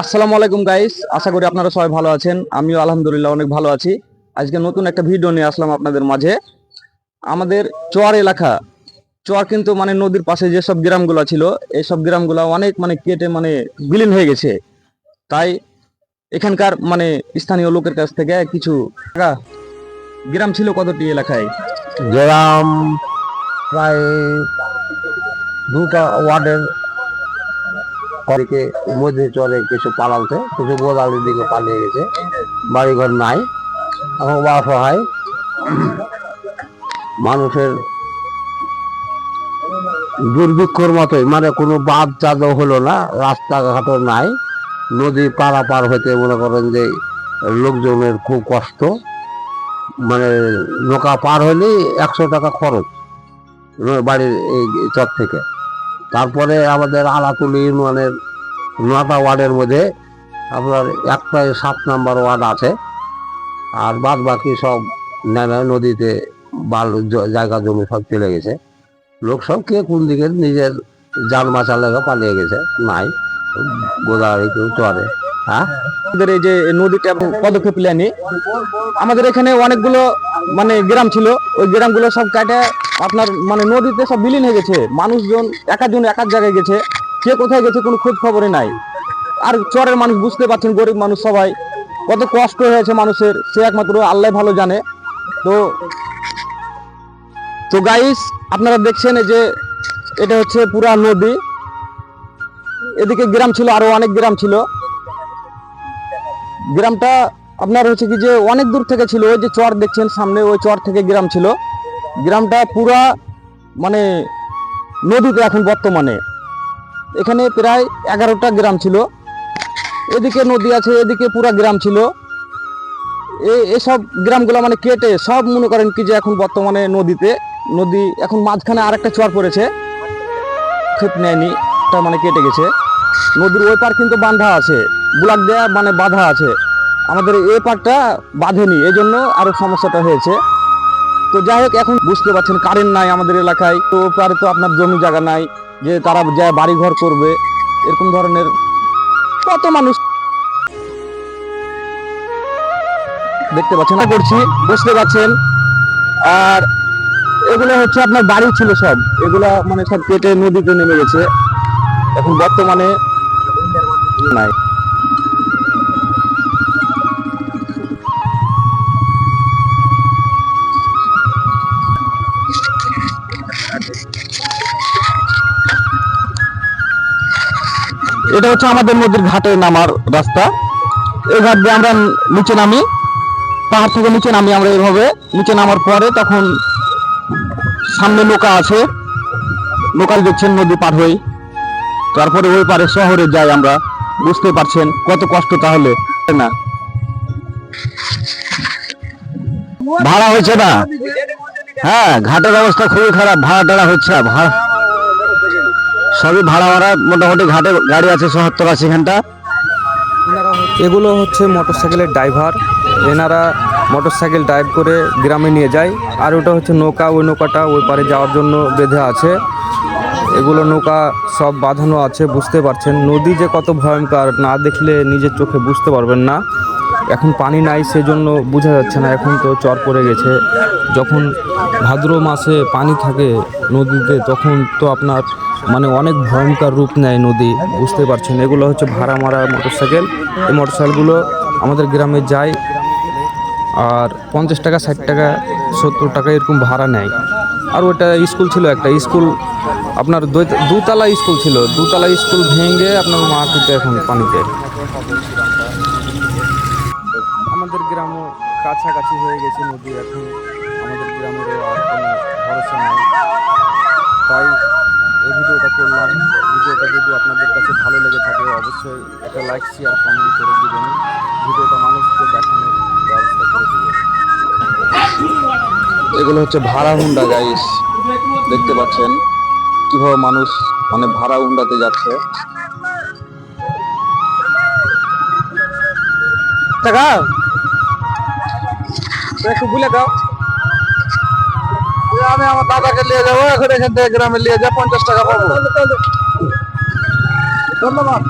আসসালামু আলাইকুম গাইস আশা করি আপনারা সবাই ভালো আছেন। আমিও আলহামদুলিল্লাহ অনেক ভালো আছি। আজকে নতুন একটা ভিডিও নিয়ে আসলাম আপনাদের মাঝে। আমাদের চর এলাকা। চর কিন্তু মানে নদীর পাশে যেসব গ্রামগুলো ছিল, এইসব গ্রামগুলো অনেক মানে কেটে মানে বিলীন হয়ে গেছে। তাই এখানকার মানে স্থানীয় লোকের কাছ থেকে কিছু টাকা। গ্রাম ছিল কতটি এলাকায়? গ্রাম প্রায় দুটা ওয়ার্ডের দিকে মধ্যে চলে কিছু পালালতে কিছু গোদালির দিকে পালিয়ে গেছে। বাড়িঘর নাই। এখন অসহায় মানুষের দুর্ভিক্ষর মতোই। মানে কোনো বাদ চাঁদও হলো না, রাস্তাঘাটও নাই। নদী পারাপার হইতে মনে করেন যে লোকজনের খুব কষ্ট। মানে নৌকা পার হলেই একশো টাকা খরচ। বাড়ির এই চর থেকে। তারপরে আমাদের আলাতুলি ইউনিয়নের নটা ওয়ার্ডের মধ্যে আপনার একটা সাত নাম্বার ওয়ার্ড আছে। আর বাদ বাকি সব নেমে নদীতে বাল জায়গা জমি সব চলে গেছে। লোক সব কে কোন দিকে নিজের যান বাঁচার লেগে পালিয়ে গেছে, নাই। গোদাড়ি কেউ চরে। হ্যাঁ? আমাদের এই যে নদীটা পদক্ষেপ নেয়নি আমাদের এখানে অনেকগুলো মানে গ্রাম ছিল। ওই গ্রামগুলো সব কাটে আপনার মানে নদীতে সব বিলীন হয়ে গেছে। মানুষজন একাজন এক এক জায়গায় গেছে। কে কোথায় গেছে কোনো খোঁজ খবরই নাই। আর চরের মানুষ বুঝতে পারছেন, গরিব মানুষ সবাই। কত কষ্ট হয়েছে মানুষের। সে একমাত্র আল্লাহ ভালো জানে। তো তো গাইস আপনারা দেখছেন যে এটা হচ্ছে পুরা নদী। এদিকে গ্রাম ছিল, আরও অনেক গ্রাম ছিল। গ্রামটা আপনার হচ্ছে কি যে অনেক দূর থেকে ছিল, ওই যে চর দেখছেন সামনে, ওই চর থেকে গ্রাম ছিল। গ্রামটা পুরা মানে নদীতে এখন বর্তমানে। এখানে প্রায় এগারোটা গ্রাম ছিল। এদিকে নদী আছে, এদিকে পুরা গ্রাম ছিল। এসব গ্রামগুলো মানে কেটে সব মনে করেন কি যে এখন বর্তমানে নদীতে। নদী এখন মাঝখানে আরেকটা চর পড়েছে। ক্ষেপ নেয়নি মানে কেটে গেছে। নদীর ওই পার কিন্তু বাঁধা আছে। বুলাক দেয়া মানে বাঁধা আছে। আমাদের এই পারটা বাঁধেনি এই জন্য আরও সমস্যাটা হয়েছে। তো যাই হোক, এখন বুঝতে পারছেন কারেন্ট নাই আমাদের এলাকায়। তো পারে তো আপনার জমি জায়গা নাই, যে তারা যায় বাড়ি ঘর করবে, এরকম ধরনের কত মানুষ দেখতে পাচ্ছেন না করছি বুঝতে পারছেন। আর এগুলো হচ্ছে আপনার বাড়ি ছিল সব। এগুলা মানে সব কেটে নদীতে নেমে গেছে। এখন বর্তমানে নাই। এটা হচ্ছে আমাদের নদীর ঘাটে নামার রাস্তা। এই ঘাট দিয়ে আমরা নিচে নামি, পাহাড় থেকে নিচে নামি আমরা এইভাবে নিচে নামার পরে তখন সামনে নৌকা আছে। নৌকা দেখছেন নদী পার হই তারপরে ওই পারে শহরে যাই আমরা। বুঝতে পারছেন কত কষ্ট তাহলে না? ভাড়া হয়েছে না? হ্যাঁ ঘাটের অবস্থা খুবই খারাপ, ভাড়া টাড়া হচ্ছে ভাড়া। সবই ভাড়া ভাড়া মোটামুটি ঘাটে গাড়ি আছে সত্তর আশি ঘণ্টা। এগুলো হচ্ছে মোটরসাইকেলের ড্রাইভার। এনারা মোটরসাইকেল ড্রাইভ করে গ্রামে নিয়ে যায়। আর ওটা হচ্ছে নৌকা, ওই নৌকাটা ওই পারে যাওয়ার জন্য বেঁধে আছে। এগুলো নৌকা সব বাঁধানো আছে, বুঝতে পারছেন। নদী যে কত ভয়ঙ্কর, না দেখলে নিজের চোখে বুঝতে পারবেন না। এখন পানি নাই, সেজন্য বোঝা যাচ্ছে না, এখন তো চর পড়ে গেছে। যখন ভাদ্র মাসে পানি থাকে নদীতে, তখন তো আপনার মানে অনেক ভয়ঙ্কর রূপ নেয় নদী, বুঝতে পারছেন। এগুলো হচ্ছে ভাড়া মারা মোটরসাইকেল। এই মোটরসাইকেলগুলো আমাদের গ্রামে যায় আর পঞ্চাশ টাকা, ষাট টাকা, সত্তর টাকা এরকম ভাড়া নেয়। আর ওটা স্কুল ছিল একটা, স্কুল আপনার দুতলা স্কুল ছিল। দুতলা স্কুল ভেঙে আপনার মা মাটিতে এখন পানিতে। আমাদের গ্রামও কাছাকাছি হয়ে গেছে নদী এখন। আমাদের গ্রামেরও আর কোনো ভরসা নাই। তাই এই ভিডিওটা করলাম। ভিডিওটা যদি আপনাদের কাছে ভালো লেগে থাকে অবশ্যই একটা লাইক শেয়ার কমেন্ট করে দিবেন। ভিডিওটা মানুষকে দেখানোর ব্যবস্থা করে দেবেন। এগুলো হচ্ছে ভাড়া হুন্ডা গাইস দেখতে পাচ্ছেন? কীভাবে মানুষ মানে ভাড়া হুন্ডাতে যাচ্ছে? টাকা? একটু বলে দাও। আমি আমার দাদাকে নিয়ে যাব এখন এখান থেকে গ্রামে নিয়ে যাব পঞ্চাশ টাকা পাবো। ধন্যবাদ।